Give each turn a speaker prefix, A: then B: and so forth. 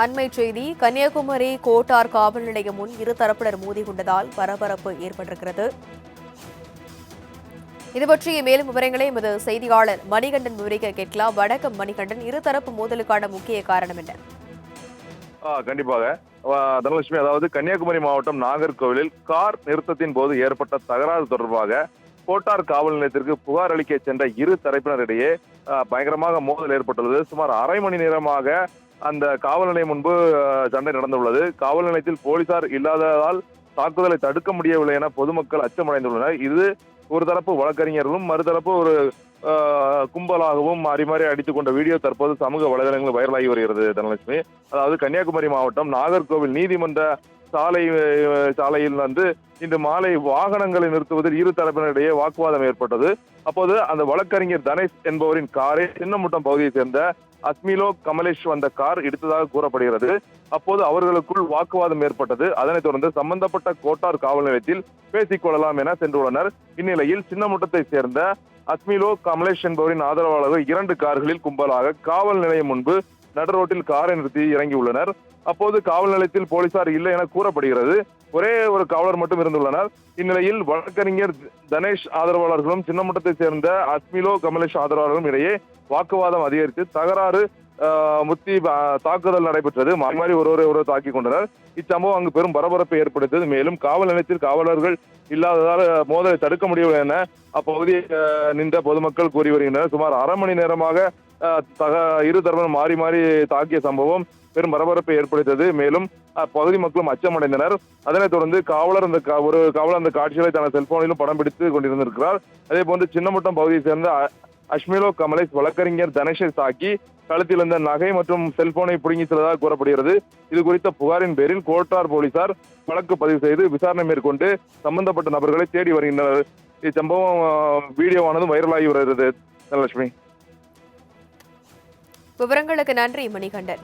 A: அண்மை செய்தி கன்னியாகுமரி கோட்டார் காவல் நிலையம் முன் இரு தரப்பினர் மோதிக்கொண்டதால் பரபரப்பு ஏற்பட்டிருக்கிறது. இது பற்றிய மேலும் விவரங்களை எமது செய்தியாளர் மணிகண்டன் விவரிக்க கேட்கலாம். வடக்கு மணிகண்டன். இருதரப்பு மோதலுக்கான முக்கிய காரணம் என்ன?
B: கண்டிப்பாக. தனலட்சுமி அதாவது கன்னியாகுமரி மாவட்டம் நாகர்கோவிலில் கார் நிறுத்தத்தின் போது ஏற்பட்ட தகராறு தொடர்பாக கோட்டார் காவல் நிலையத்திற்கு புகார் அளிக்க சென்ற இரு தரப்பினரிடையே பயங்கரமாக மோதல் ஏற்பட்டுள்ளது. சுமார் அரை மணி நேரமாக அந்த காவல் நிலையம் முன்பு சண்டை நடந்துள்ளது. காவல் நிலையத்தில் போலீசார் இல்லாததால் தாக்குதலை தடுக்க முடியவில்லை என பொதுமக்கள் அச்சமடைந்துள்ளனர். இது ஒரு தரப்பு வழக்கறிஞர்களும் மறுதரப்பு ஒரு கும்பலாகவும் மாறி மாறி அடித்துக் கொண்ட வீடியோ தற்போது சமூக வலைதளங்களில் வைரலாகி வருகிறது தனலட்சுமி. அதாவது கன்னியாகுமரி மாவட்டம் நாகர்கோவில் நீதிமன்ற சாலை சாலையில் வந்து இன்று மாலை வாகனங்களை நிறுத்துவதில் இரு தரப்பினரிடையே வாக்குவாதம் ஏற்பட்டது. அப்போது அந்த வழக்கறிஞர் தனேஷ் என்பவரின் காரை சின்னமுட்டம் பகுதியை சேர்ந்த அஸ்மிலோ கமலேஷ் வந்த கார் இடித்ததாக கூறப்படுகிறது. அப்போது அவர்களுக்குள் வாக்குவாதம் ஏற்பட்டது. அதனைத் தொடர்ந்து சம்பந்தப்பட்ட கோட்டார் காவல் நிலையத்தில் பேசிக் கொள்ளலாம் என சென்றுள்ளனர். இந்நிலையில் சின்னமுட்டத்தை சேர்ந்த அஸ்மிலோ கமலேஷ் என்பவரின் ஆதரவாளர்கள் இரண்டு கார்களில் கும்பலாக காவல் நிலையம் முன்பு நடுரோட்டில் காரை நிறுத்தி இறங்கியுள்ளனர் அப்போது காவல் நிலையத்தில் போலீசார் இல்லை என கூறப்படுகிறது. ஒரே ஒரு காவலர் மட்டும் இருந்துள்ளனர். இந்நிலையில் வழக்கறிஞர் தனேஷ் ஆதரவாளர்களும் சின்னமட்டத்தைச் சேர்ந்த அஸ்மிலோ கமலேஷ் ஆதரவாளர்களும் இடையே வாக்குவாதம் அதிகரித்து தகராறு முத்தி தாக்குதல் நடைபெற்றது. மாறி மாறி ஒருவரை ஒருவர் தாக்கி கொண்டனர். இச்சம்பவம் அங்கு பெரும் பரபரப்பை ஏற்படுத்தியது. மேலும் காவல் நிலையத்தில் காவலர்கள் இல்லாததால் மோதலை தடுக்க முடியவில்லை என அப்பகுதியில் நின்ற பொதுமக்கள் கூறி வருகின்றனர். சுமார் அரை மணி நேரமாக தக இரு தரப்பிலும் மாறி மாறி தாக்கிய சம்பவம் பெரும் பரபரப்பை ஏற்படுத்தியது. மேலும் அப்பகுதி மக்களும் அச்சமடைந்தனர். அதனைத் தொடர்ந்து காவலர் அந்த கா- ஒரு காவலர் அந்த காட்சிகளை தனது செல்போனிலும் படம் பிடித்து கொண்டிருந்திருக்கிறார். அதே போன்று சின்னமுட்டம் பகுதியை சேர்ந்த அஷ்மிலோ கமலேஷ் வழக்கறிஞர் தனேஷை தாக்கி கழுத்தில் இருந்த நகை மற்றும் செல்போனை பிடுங்கி செல்வதாக கூறப்படுகிறது. இது குறித்த புகாரின் பேரில் கோட்டார் போலீசார் வழக்கு பதிவு செய்து விசாரணை மேற்கொண்டு சம்பந்தப்பட்ட நபர்களை தேடி வருகின்றனர். இச்சம்பவம் வீடியோவானது வைரலாகி வருகிறது. தனலட்சுமி.
A: விவரங்களுக்கு நன்றி மணிகண்டன்.